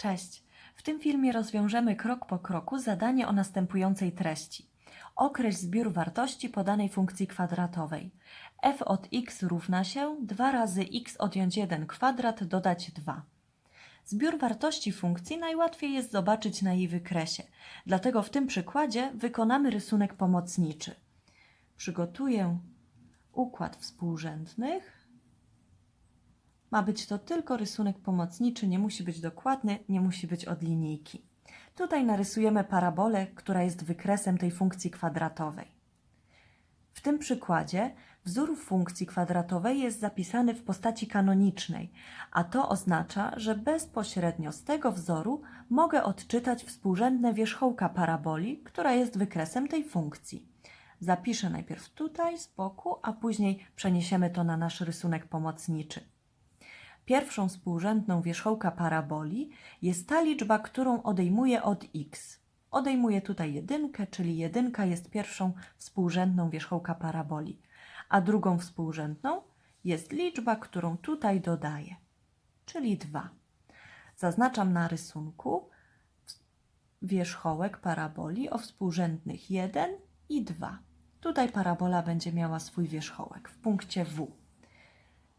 Cześć! W tym filmie rozwiążemy krok po kroku zadanie o następującej treści. Określ zbiór wartości podanej funkcji kwadratowej. f od x równa się 2 razy x odjąć 1 kwadrat dodać 2. Zbiór wartości funkcji najłatwiej jest zobaczyć na jej wykresie, dlatego w tym przykładzie wykonamy rysunek pomocniczy. Przygotuję układ współrzędnych. Ma być to tylko rysunek pomocniczy, nie musi być dokładny, nie musi być od linijki. Tutaj narysujemy parabolę, która jest wykresem tej funkcji kwadratowej. W tym przykładzie wzór funkcji kwadratowej jest zapisany w postaci kanonicznej, a to oznacza, że bezpośrednio z tego wzoru mogę odczytać współrzędne wierzchołka paraboli, która jest wykresem tej funkcji. Zapiszę najpierw tutaj z boku, a później przeniesiemy to na nasz rysunek pomocniczy. Pierwszą współrzędną wierzchołka paraboli jest ta liczba, którą odejmuję od x. Odejmuję tutaj jedynkę, czyli jedynka jest pierwszą współrzędną wierzchołka paraboli, a drugą współrzędną jest liczba, którą tutaj dodaję, czyli 2. Zaznaczam na rysunku wierzchołek paraboli o współrzędnych 1 i 2. Tutaj parabola będzie miała swój wierzchołek w punkcie W.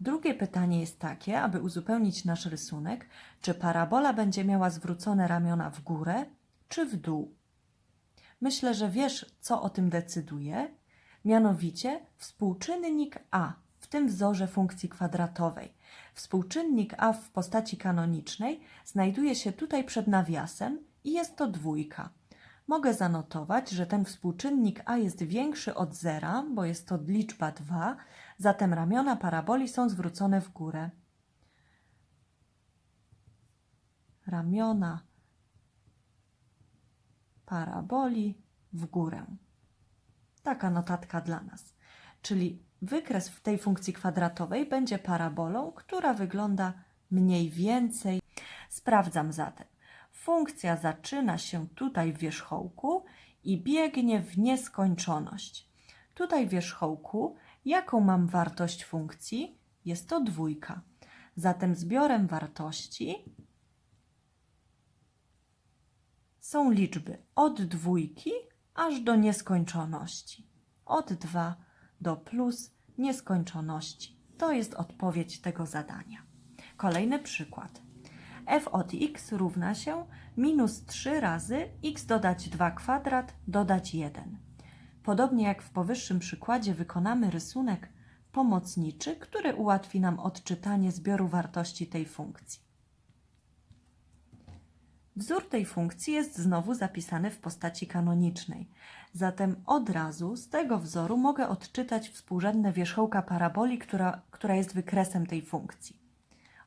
Drugie pytanie jest takie, aby uzupełnić nasz rysunek, czy parabola będzie miała zwrócone ramiona w górę czy w dół. Myślę, że wiesz, co o tym decyduje, mianowicie współczynnik a w tym wzorze funkcji kwadratowej. Współczynnik a w postaci kanonicznej znajduje się tutaj przed nawiasem i jest to dwójka. Mogę zanotować, że ten współczynnik a jest większy od zera, bo jest to liczba 2, zatem ramiona paraboli są zwrócone w górę. Ramiona paraboli w górę. Taka notatka dla nas. Czyli wykres w tej funkcji kwadratowej będzie parabolą, która wygląda mniej więcej. Sprawdzam zatem. Funkcja zaczyna się tutaj w wierzchołku i biegnie w nieskończoność. Tutaj w wierzchołku, jaką mam wartość funkcji? Jest to dwójka. Zatem zbiorem wartości są liczby od dwójki aż do nieskończoności. Od 2 do plus nieskończoności. To jest odpowiedź tego zadania. Kolejny przykład f od x równa się minus 3 razy x dodać 2 kwadrat dodać 1. Podobnie jak w powyższym przykładzie wykonamy rysunek pomocniczy, który ułatwi nam odczytanie zbioru wartości tej funkcji. Wzór tej funkcji jest znowu zapisany w postaci kanonicznej, zatem od razu z tego wzoru mogę odczytać współrzędne wierzchołka paraboli, która, która jest wykresem tej funkcji.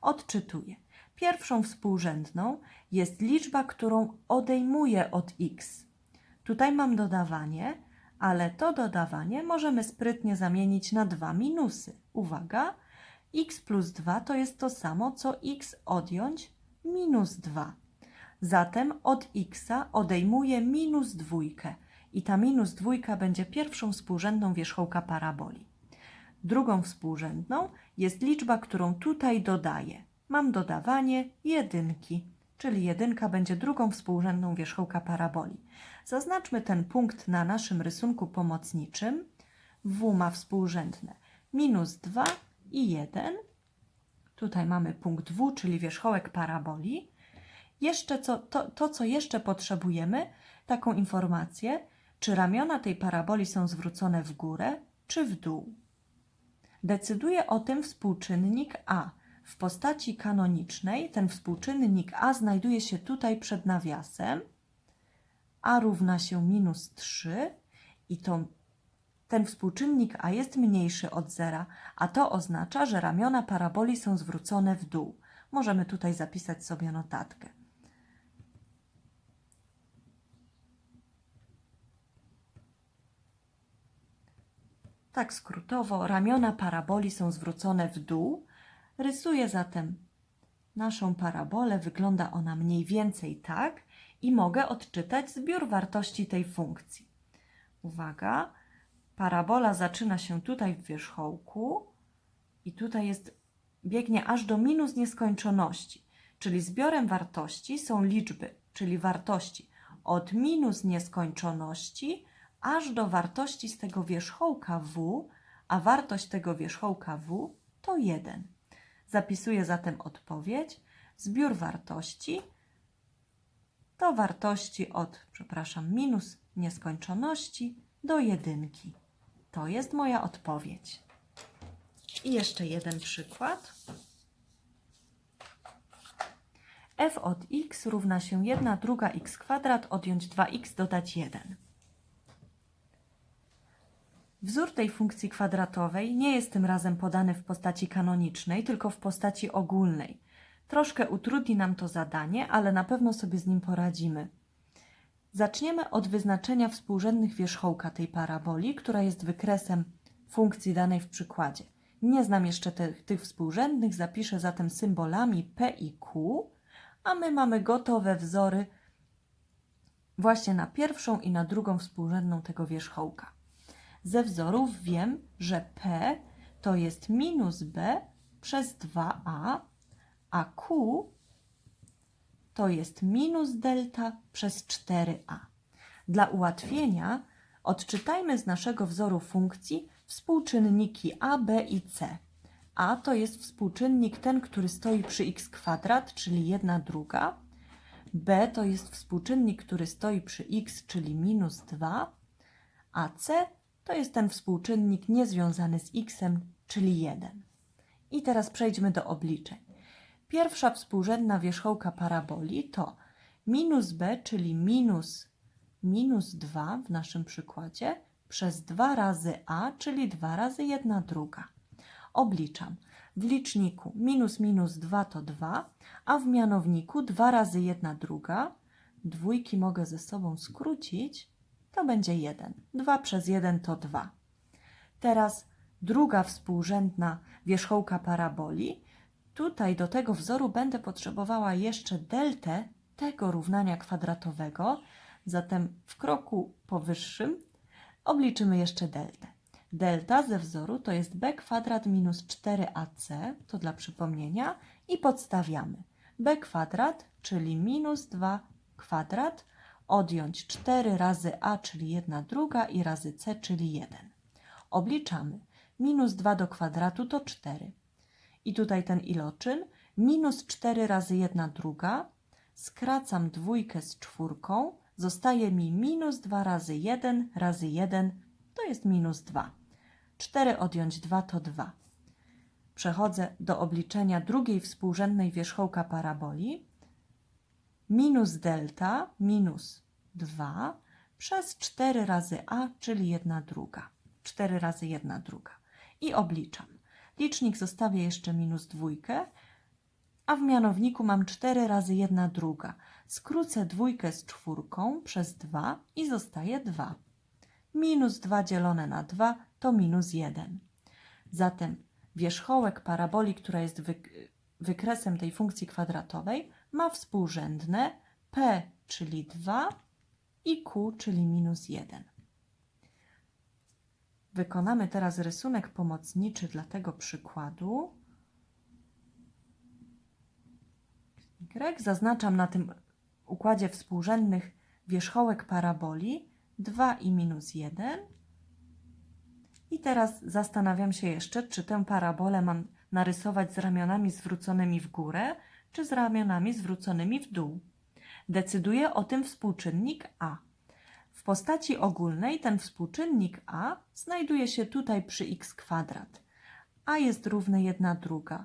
Odczytuję. Pierwszą współrzędną jest liczba, którą odejmuję od x. Tutaj mam dodawanie, ale to dodawanie możemy sprytnie zamienić na dwa minusy. Uwaga, x plus 2 to jest to samo, co x odjąć minus 2. Zatem od x odejmuję minus dwójkę i ta minus dwójka będzie pierwszą współrzędną wierzchołka paraboli. Drugą współrzędną jest liczba, którą tutaj dodaję mam dodawanie jedynki, czyli jedynka będzie drugą współrzędną wierzchołka paraboli. Zaznaczmy ten punkt na naszym rysunku pomocniczym. W ma współrzędne minus 2 i 1. Tutaj mamy punkt W, czyli wierzchołek paraboli. Jeszcze co, to, to, co jeszcze potrzebujemy, taką informację, czy ramiona tej paraboli są zwrócone w górę, czy w dół. Decyduje o tym współczynnik A – w postaci kanonicznej ten współczynnik a znajduje się tutaj przed nawiasem. a równa się minus 3 i to, ten współczynnik a jest mniejszy od zera, a to oznacza, że ramiona paraboli są zwrócone w dół. Możemy tutaj zapisać sobie notatkę. Tak skrótowo, ramiona paraboli są zwrócone w dół, Rysuję zatem naszą parabolę. Wygląda ona mniej więcej tak i mogę odczytać zbiór wartości tej funkcji. Uwaga, parabola zaczyna się tutaj w wierzchołku i tutaj jest, biegnie aż do minus nieskończoności. czyli zbiorem wartości są liczby, czyli wartości od minus nieskończoności aż do wartości z tego wierzchołka w, a wartość tego wierzchołka w to 1. Zapisuję zatem odpowiedź. Zbiór wartości to wartości od, przepraszam, minus nieskończoności do jedynki. To jest moja odpowiedź. I jeszcze jeden przykład. f od x równa się 1 druga x kwadrat odjąć 2x dodać 1. Wzór tej funkcji kwadratowej nie jest tym razem podany w postaci kanonicznej, tylko w postaci ogólnej. Troszkę utrudni nam to zadanie, ale na pewno sobie z nim poradzimy. Zaczniemy od wyznaczenia współrzędnych wierzchołka tej paraboli, która jest wykresem funkcji danej w przykładzie. Nie znam jeszcze te, tych współrzędnych, zapiszę zatem symbolami P i Q, a my mamy gotowe wzory właśnie na pierwszą i na drugą współrzędną tego wierzchołka. Ze wzorów wiem, że P to jest minus B przez 2a, a Q to jest minus delta przez 4a. Dla ułatwienia odczytajmy z naszego wzoru funkcji współczynniki a, b i c. a to jest współczynnik ten, który stoi przy x kwadrat, czyli 1 druga. b to jest współczynnik, który stoi przy x, czyli minus 2. A c to jest ten współczynnik niezwiązany z x, czyli 1. I teraz przejdźmy do obliczeń. Pierwsza współrzędna wierzchołka paraboli to minus b, czyli minus, minus 2 w naszym przykładzie, przez 2 razy a, czyli 2 razy 1 druga. Obliczam. W liczniku minus minus 2 to 2, a w mianowniku 2 razy 1 druga. Dwójki mogę ze sobą skrócić, to będzie 1. 2 przez 1 to 2. Teraz druga współrzędna wierzchołka paraboli. Tutaj do tego wzoru będę potrzebowała jeszcze deltę tego równania kwadratowego, zatem w kroku powyższym obliczymy jeszcze deltę. Delta ze wzoru to jest b kwadrat minus 4ac, to dla przypomnienia, i podstawiamy. b kwadrat, czyli minus 2 kwadrat, odjąć 4 razy a, czyli 1 druga i razy c, czyli 1. Obliczamy. Minus 2 do kwadratu to 4. I tutaj ten iloczyn. Minus 4 razy 1 druga. Skracam dwójkę z czwórką. Zostaje mi minus 2 razy 1 razy 1 to jest minus 2. 4 odjąć 2 to 2. Przechodzę do obliczenia drugiej współrzędnej wierzchołka paraboli. Minus delta minus 2 przez 4 razy a, czyli 1 druga. 4 razy 1 druga. I obliczam. Licznik zostawię jeszcze minus dwójkę, a w mianowniku mam 4 razy 1 druga. Skrócę dwójkę z czwórką przez 2 i zostaje 2. Minus 2 dzielone na 2 to minus 1. Zatem wierzchołek paraboli, która jest wyk wykresem tej funkcji kwadratowej, ma współrzędne p, czyli 2 i q, czyli minus 1. Wykonamy teraz rysunek pomocniczy dla tego przykładu. Y. Zaznaczam na tym układzie współrzędnych wierzchołek paraboli 2 i minus 1. I teraz zastanawiam się jeszcze, czy tę parabolę mam narysować z ramionami zwróconymi w górę, czy z ramionami zwróconymi w dół. Decyduje o tym współczynnik a. W postaci ogólnej ten współczynnik a znajduje się tutaj przy x kwadrat. a jest równe 1 druga.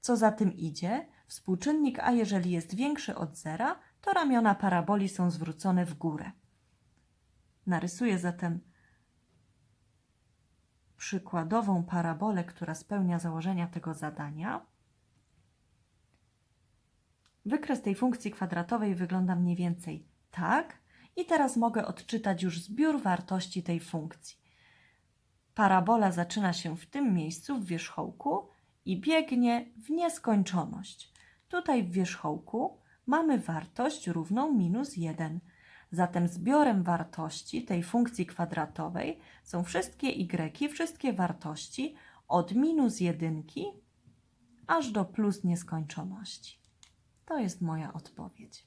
Co za tym idzie, współczynnik a jeżeli jest większy od zera, to ramiona paraboli są zwrócone w górę. Narysuję zatem przykładową parabolę, która spełnia założenia tego zadania. Wykres tej funkcji kwadratowej wygląda mniej więcej tak. I teraz mogę odczytać już zbiór wartości tej funkcji. Parabola zaczyna się w tym miejscu w wierzchołku i biegnie w nieskończoność. Tutaj w wierzchołku mamy wartość równą minus 1. Zatem zbiorem wartości tej funkcji kwadratowej są wszystkie y, wszystkie wartości od minus 1 aż do plus nieskończoności. To jest moja odpowiedź.